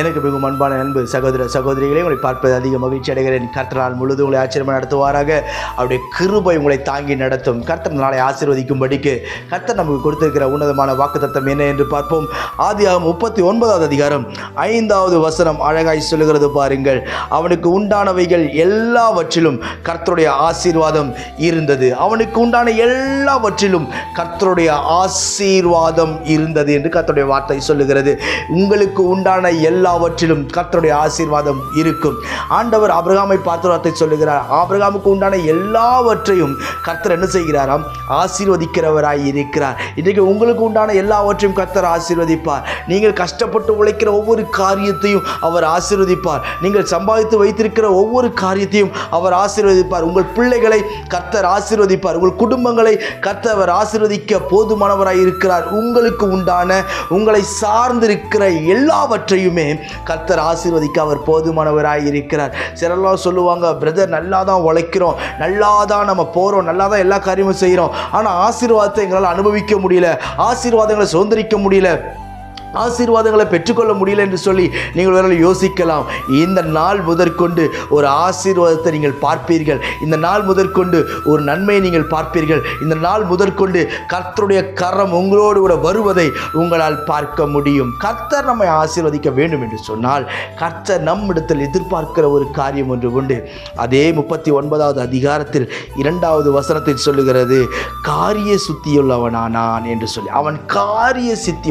எனக்கு மிகவும் அன்பான அன்பு சகோதர சகோதரிகளை உங்களை பார்ப்பது அதிக மகிழ்ச்சி அடைகிறேன். கர்த்த நாள் முழுதும் உங்களை ஆச்சரியமாக நடத்துவாராக. அவருடைய கிருபை உங்களை தாங்கி நடத்தும். கர்த்தர் நாளை ஆசீர்வதிக்கும்படிக்கு கர்த்தர் நமக்கு கொடுத்திருக்கிற உன்னதமான வாக்குத்தத்தம் என்ன என்று பார்ப்போம். ஆதியாகும் முப்பத்தி ஒன்பதாவது அதிகாரம் ஐந்தாவது வசனம் அழகாய் சொல்லுகிறது பாருங்கள். அவனுக்கு உண்டானவைகள் எல்லாவற்றிலும் கர்த்தருடைய ஆசீர்வாதம் இருந்தது. அவனுக்கு உண்டான எல்லாவற்றிலும் கர்த்தருடைய ஆசீர்வாதம் இருந்தது என்று கர்த்தருடைய வார்த்தை சொல்லுகிறது. உங்களுக்கு உண்டான எல்லா எல்லாவற்றிலும் கர்த்தருடைய ஆசீர்வாதம் இருக்கும். ஆண்டவர் ஆபிரகாமை பாத்திரத்தை சொல்லுகிறார். ஆபிரகாமுக்கு உண்டான எல்லாவற்றையும் கர்த்தர் என்ன செய்கிறாராம்? ஆசீர்வதிக்கிறவராய் இருக்கிறார். இன்றைக்கு உங்களுக்கு உண்டான எல்லாவற்றையும் கர்த்தர் ஆசீர்வதிப்பார். நீங்கள் கஷ்டப்பட்டு உழைக்கிற ஒவ்வொரு காரியத்தையும் அவர் ஆசீர்வதிப்பார். நீங்கள் சம்பாதித்து வைத்திருக்கிற ஒவ்வொரு காரியத்தையும் அவர் ஆசீர்வதிப்பார். உங்கள் பிள்ளைகளை கர்த்தர் ஆசீர்வதிப்பார். உங்கள் குடும்பங்களை கர்த்தர் அவர் ஆசீர்வதிக்க போதுமானவராய் இருக்கிறார். உங்களுக்கு உண்டான உங்களை சார்ந்திருக்கிற எல்லாவற்றையுமே கர்த்தர் ஆசீர்வதிக்க அவர் போதுமானவராக இருக்கிறார். சிலர்லாம் சொல்லுவாங்க பிரதர் நல்லா தான் உழைக்கிறோம் நல்லா தான் நம்ம போகிறோம் நல்லா தான் எல்லா காரியமும் செய்கிறோம் ஆனால் ஆசீர்வாதத்தை எங்களால் அனுபவிக்க முடியல ஆசீர்வாதங்களை சுதந்திரிக்க முடியல. ஆசீர்வாதங்களை பெற்றுக்கொள்ள முடியல என்று சொல்லி நீங்கள் வேறு யோசிக்கலாம். இந்த நாள் முதற்கொண்டு ஒரு ஆசீர்வாதத்தை நீங்கள் பார்ப்பீர்கள். இந்த நாள் முதற்கொண்டு ஒரு நன்மையை நீங்கள் பார்ப்பீர்கள். இந்த நாள் முதற்கொண்டு கர்த்தருடைய கரம் உங்களோடு கூட வருவதை உங்களால் பார்க்க முடியும். கர்த்தர் நம்மை ஆசீர்வதிக்க வேண்டும் என்று சொன்னால் கர்த்தர் நம்மிடத்தில் எதிர்பார்க்கிற ஒரு காரியம் ஒன்று உண்டு. அதே முப்பத்தி ஒன்பதாவது அதிகாரத்தில் இரண்டாவது வசனத்தில் சொல்லுகிறது காரிய சுத்தியுள்ளவனானான் என்று சொல்லி. அவன் காரிய சித்தி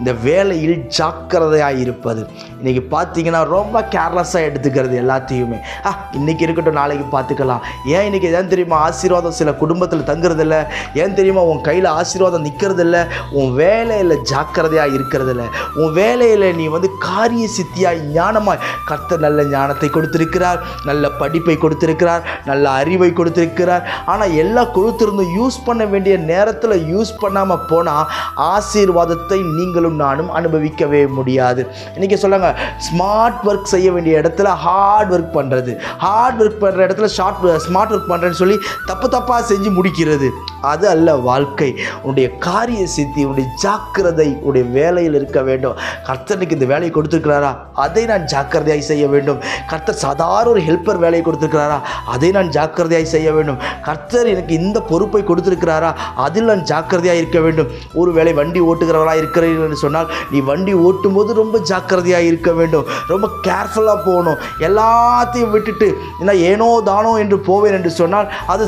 இந்த வேலையில் ஜாக்கிரதையாக இருப்பது. இன்றைக்கி பார்த்தீங்கன்னா ரொம்ப கேர்லெஸ்ஸாக எடுத்துக்கிறது எல்லாத்தையுமே. ஆ இன்றைக்கி இருக்கட்டும் நாளைக்கு பார்த்துக்கலாம். ஏன் இன்றைக்கி ஏன் தெரியுமா ஆசீர்வாதம் சில குடும்பத்தில் தங்குறதில்ல? ஏன் தெரியுமா உன் கையில் ஆசீர்வாதம் நிற்கிறதில்ல உன் வேலையில் ஜாக்கிரதையாக இருக்கிறதில்ல. உன் வேலையில் நீ வந்து காரிய சித்தியாய் ஞானமாய் கர்த்த நல்ல ஞானத்தை கொடுத்துருக்கிறார் நல்ல படிப்பை கொடுத்துருக்கிறார் நல்ல அறிவை கொடுத்துருக்கிறார். ஆனால் எல்லாம் கொடுத்துருந்தும் யூஸ் பண்ண வேண்டிய நேரத்தில் யூஸ் பண்ணாமல் போனால் ஆசீர்வாதத்தை நீங்களும் நானும் அனுபவிக்கவே முடியாது. இன்றைக்கி சொல்லுங்க ஸ்மார்ட் ஒர்க் செய்ய வேண்டிய இடத்துல ஹார்ட் ஒர்க் பண்ணுறது ஹார்ட் ஒர்க் பண்ணுற இடத்துல ஷார்ட் ஸ்மார்ட் ஒர்க் பண்ணுறேன்னு சொல்லி தப்பு தப்பாக செஞ்சு முடிக்கிறது. அது அல்ல வாழ்க்கை. உன்னுடைய காரிய சித்தி உன்னுடைய ஜாக்கிரதை உன்னுடைய வேலையில் இருக்க வேண்டும். கர்த்தனுக்கு இந்த வேலையை கொடுத்துருக்கிறாரா? அதை நான் ஜாக்கிரதையாய் செய்ய வேண்டும். கர்த்தர் சாதாரண ஒரு ஹெல்ப்பர் வேலையை கொடுத்துருக்கிறாரா? அதை நான் ஜாக்கிரதையாய் செய்ய வேண்டும். கர்த்தர் எனக்கு இந்த பொறுப்பை கொடுத்துருக்கிறாரா? அதில் நான் ஜாக்கிரதையாக இருக்க வேண்டும். ஒரு வேளை வண்டி ஓட்டுகிறவராக இருக்கிறீர்கள் என்று சொன்னால் நீ வண்டி ஓட்டும்போது ரொம்ப ஜாக்கிரதையாக இருக்க வேண்டும். ரொம்ப கேர்ஃபுல்லாக போகணும். எல்லாத்தையும் விட்டுட்டு என்ன ஏனோ தானோ என்று போவேன் என்று சொன்னால் அது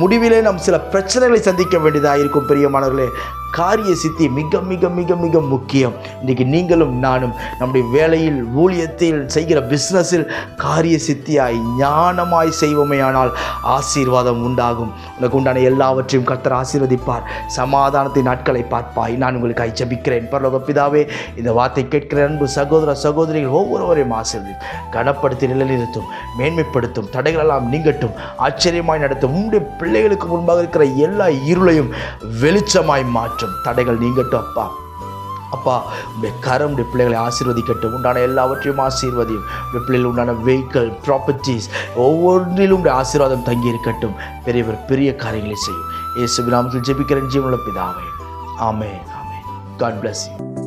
முடிவிலே நம் சில பிரச்சனைகளை சந்திக்க வேண்டியதாக இருக்கும் பெரியமானவர்களே. காரிய சித்தி மிக மிக மிக மிக முக்கியம். இன்றைக்கி நீங்களும் நானும் நம்முடைய வேலையில் ஊழியத்தில் செய்கிற பிஸ்னஸில் காரிய சித்தியாய் ஞானமாய் செய்வோமேயானால் ஆசீர்வாதம் உண்டாகும். உனக்கு உண்டான எல்லாவற்றையும் கர்த்தர் ஆசீர்வதிப்பார். சமாதானத்தின் நாட்களை பார்ப்பாய். நான் உங்களுக்கு ஐச்சபிக்கிறேன் பரலோக பிதாவே இந்த வார்த்தை கேட்கிற அன்பு சகோதர சகோதரிகள் ஒவ்வொருவரையும் ஆசீர்வதி. கனப்படுத்தி நிலைநிறுத்தும் மேன்மைப்படுத்தும் தடைகளெல்லாம் நீங்கட்டும் ஆச்சரியமாய் நடத்தும். உங்களுடைய பிள்ளைகளுக்கு முன்பாக இருக்கிற எல்லா இருளையும் வெளிச்சமாய் மாற்றும். மாற்றம் தடைகள் நீங்கட்டும் அப்பா. அப்பா உடைய கரம் உடைய பிள்ளைகளை ஆசீர்வதிக்கட்டும். உண்டான எல்லாவற்றையும் ஆசீர்வதியும். உடைய பிள்ளைகள் உண்டான வெஹிக்கிள் ப்ராப்பர்ட்டிஸ் ஒவ்வொன்றிலும் உடைய ஆசீர்வாதம் தங்கி இருக்கட்டும். பெரியவர் பெரிய காரியங்களை செய்யும். இயேசு நாமத்தில் ஜெபிக்கிறேன் ஜீவனுள்ள பிதாவே. ஆமே ஆமே காட் பிளஸ் யூ